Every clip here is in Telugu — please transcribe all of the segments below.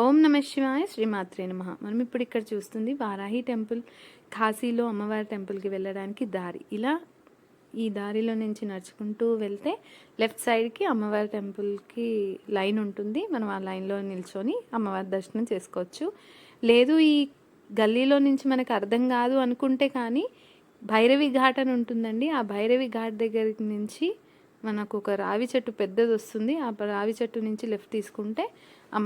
ఓం నమ శివాయ శ్రీమాత్రే నమ. మనం ఇప్పుడు ఇక్కడ చూస్తుంది వారాహి టెంపుల్ కాశీలో అమ్మవారి టెంపుల్కి వెళ్ళడానికి దారి. ఇలా ఈ దారిలో నుంచి నడుచుకుంటూ వెళ్తే లెఫ్ట్ సైడ్కి అమ్మవారి టెంపుల్కి లైన్ ఉంటుంది. మనం ఆ లైన్లో నిల్చొని అమ్మవారి దర్శనం చేసుకోవచ్చు. లేదు ఈ గల్లీలో నుంచి మనకు అర్థం కాదు అనుకుంటే కానీ భైరవి ఘాట్ అని ఉంటుందండి. ఆ భైరవి ఘాట్ దగ్గర నుంచి మనకు ఒక రావి చెట్టు పెద్దది వస్తుంది. ఆ రావి చెట్టు నుంచి లెఫ్ట్ తీసుకుంటే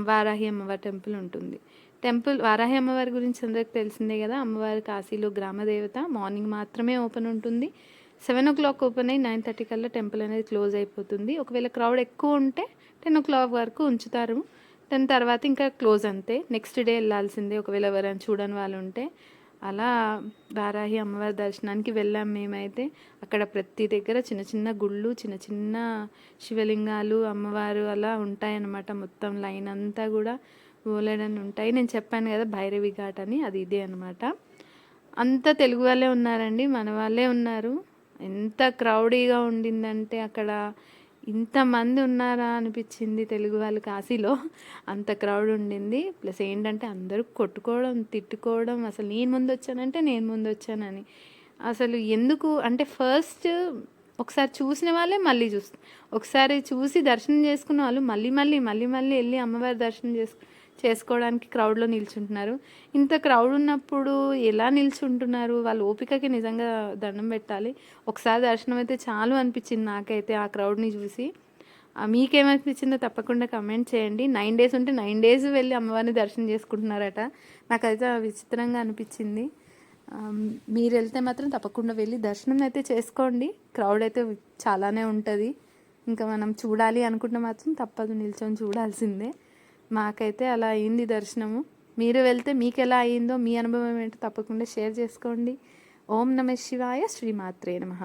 వారాహి అమ్మవారి టెంపుల్ ఉంటుంది. టెంపుల్ వారాహి అమ్మవారి గురించి అందరికి తెలిసిందే కదా. అమ్మవారి కాశీలో గ్రామదేవత మార్నింగ్ మాత్రమే ఓపెన్ ఉంటుంది. సెవెన్ ఓ క్లాక్ ఓపెన్ అయ్యి నైన్ థర్టీ కల్లా టెంపుల్ అనేది క్లోజ్ అయిపోతుంది. ఒకవేళ క్రౌడ్ ఎక్కువ ఉంటే టెన్ ఓ క్లాక్ వరకు ఉంచుతారు. దాని తర్వాత ఇంకా క్లోజ్ అంతే. నెక్స్ట్ డే వెళ్ళాల్సిందే. ఒకవేళ ఎవరైనా చూడని వాళ్ళు ఉంటే అలా వారాహి అమ్మవారి దర్శనానికి వెళ్ళాం మేమైతే. అక్కడ ప్రతి దగ్గర చిన్న చిన్న గుళ్ళు చిన్న చిన్న శివలింగాలు అమ్మవారు అలా ఉంటాయన్నమాట. మొత్తం లైన్ అంతా కూడా ఓలేడని ఉంటాయి. నేను చెప్పాను కదా భైరవి ఘాట్ అని అది ఇదే అనమాట అంత తెలుగు వాళ్ళే ఉన్నారండి మన వాళ్ళే ఉన్నారు. ఎంత క్రౌడీగా ఉండిందంటే అక్కడ ఇంతమంది ఉన్నారా అనిపించింది తెలుగు వాళ్ళు కాశీలో. అంత క్రౌడ్ ఉండింది. ప్లస్ ఏంటంటే అందరూ కొట్టుకోవడం తిట్టుకోవడం అసలు నేను ముందు వచ్చానంటే నేను ముందు వచ్చానని. అసలు ఎందుకు అంటే ఫస్ట్ ఒకసారి చూసిన వాళ్ళే మళ్ళీ చూస్తారు. ఒకసారి చూసి దర్శనం చేసుకున్న వాళ్ళు మళ్ళీ మళ్ళీ మళ్ళీ మళ్ళీ వెళ్ళి అమ్మవారి దర్శనం చేసుకు చేసుకోవడానికి క్రౌడ్లో నిల్చుంటున్నారు. ఇంత క్రౌడ్ ఉన్నప్పుడు ఎలా నిల్చుంటున్నారు? వాళ్ళ ఓపికకి నిజంగా దండం పెట్టాలి. ఒకసారి దర్శనం అయితే చాలు అనిపించింది నాకైతే ఆ క్రౌడ్ని చూసి. మీకేమనిపించిందో తప్పకుండా కమెంట్ చేయండి. నైన్ డేస్ ఉంటే నైన్ డేస్ వెళ్ళి అమ్మవారిని దర్శనం చేసుకుంటున్నారట. నాకైతే విచిత్రంగా అనిపించింది. మీరు వెళ్తే మాత్రం తప్పకుండా వెళ్ళి దర్శనం అయితే చేసుకోండి. క్రౌడ్ అయితే చాలానే ఉంటుంది. ఇంకా మనం చూడాలి అనుకుంటే మాత్రం తప్పదు నిల్చొని చూడాల్సిందే. మాకైతే అలా అయింది దర్శనము. మీరు వెళ్తే మీకు ఎలా అయిందో మీ అనుభవం ఏంటో తప్పకుండా షేర్ చేసుకోండి. ఓం నమ శివాయ శ్రీమాత్రే నమః.